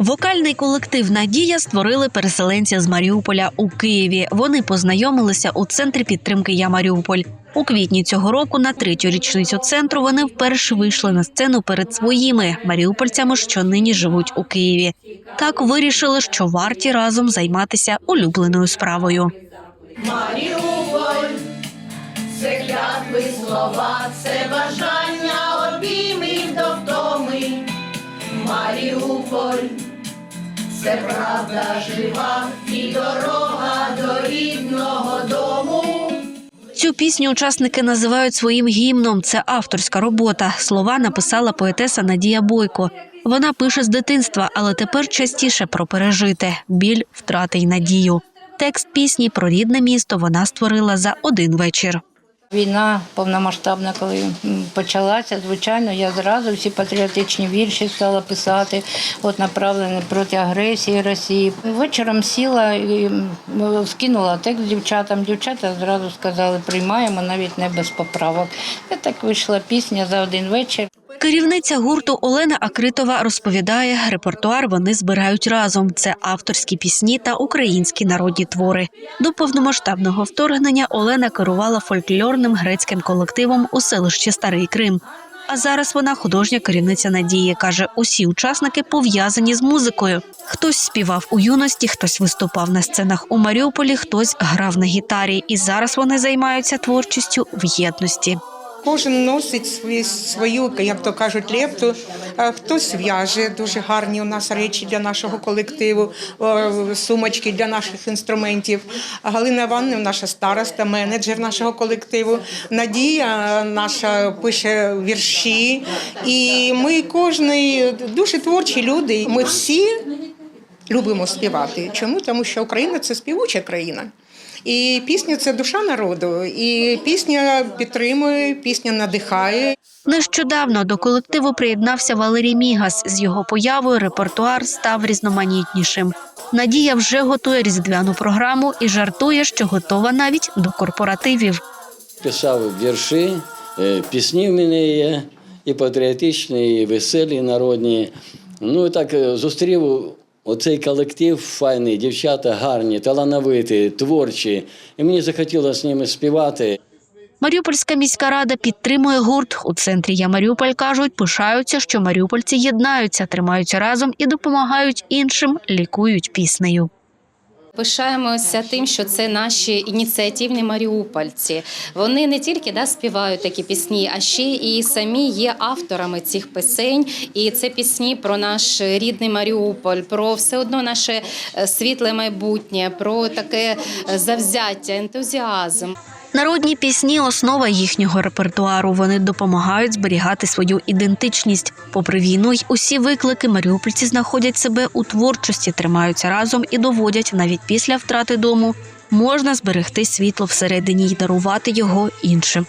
Вокальний колектив Надія створили переселенці з Маріуполя у Києві. Вони познайомилися у центрі підтримки Я Маріуполь. У квітні цього року на третю річницю центру вони вперше вийшли на сцену перед своїми маріупольцями, що нині живуть у Києві. Так вирішили, що варті разом займатися улюбленою справою. Маріуполь, це клятви слова, це бажання обіймів до втоми. Маріуполь, це правда жива і дорога до рідного дому. Цю пісню учасники називають своїм гімном. Це авторська робота. Слова написала поетеса Надія Бойко. Вона пише з дитинства, але тепер частіше про пережите біль, втрати й надію. Текст пісні про рідне місто вона створила за один вечір. Війна повномасштабна, коли почалася, звичайно, я зразу всі патріотичні вірші стала писати, от направлені проти агресії Росії. Вечором сіла і скинула текст дівчатам. Дівчата зразу сказали, приймаємо навіть не без поправок. І так вийшла пісня за один вечір. Керівниця гурту Олена Акритова розповідає, репертуар вони збирають разом. Це авторські пісні та українські народні твори. До повномасштабного вторгнення Олена керувала фольклорним грецьким колективом у селищі Старий Крим. А зараз вона художня керівниця Надії. каже, усі учасники пов'язані з музикою. Хтось співав у юності, хтось виступав на сценах у Маріуполі, хтось грав на гітарі. І зараз вони займаються творчістю в єдності. Кожен носить свої, свою, як то кажуть, лепту. А Хтось в'яже дуже гарні у нас речі для нашого колективу, сумочки для наших інструментів. Галина Івановна, наша староста, менеджер нашого колективу. Надія наша пише вірші. І ми кожний дуже творчі люди. Ми всі любимо співати. Чому? Тому що Україна це співуча країна. І пісня це душа народу, і пісня підтримує, пісня надихає. Нещодавно до колективу приєднався Валерій Мігас. З його появою репертуар став різноманітнішим. Надія вже готує різдвяну програму і жартує, що готова навіть до корпоративів. Писав вірші, е, пісні в мене є, і патріотичні, і веселі, і народні. Ну і так е, зустрів оцей колектив файний, дівчата гарні, талановиті, творчі. І мені захотілося з ними співати. Маріупольська міська рада підтримує гурт. У центрі Я Маріуполь кажуть, пишаються, що маріупольці єднаються, тримаються разом і допомагають іншим, лікують піснею. Пишаємося тим, що це наші ініціативні маріупольці. Вони не тільки да, співають такі пісні, а ще і самі є авторами цих пісень. І це пісні про наш рідний Маріуполь, про все одно наше е, світле майбутнє, про таке е, завзяття, ентузіазм. Народні пісні основа їхнього репертуару. Вони допомагають зберігати свою ідентичність. Попри війну й усі виклики, маріупольці знаходять себе у творчості, тримаються разом і доводять навіть після втрати дому можна зберегти світло всередині й дарувати його іншим.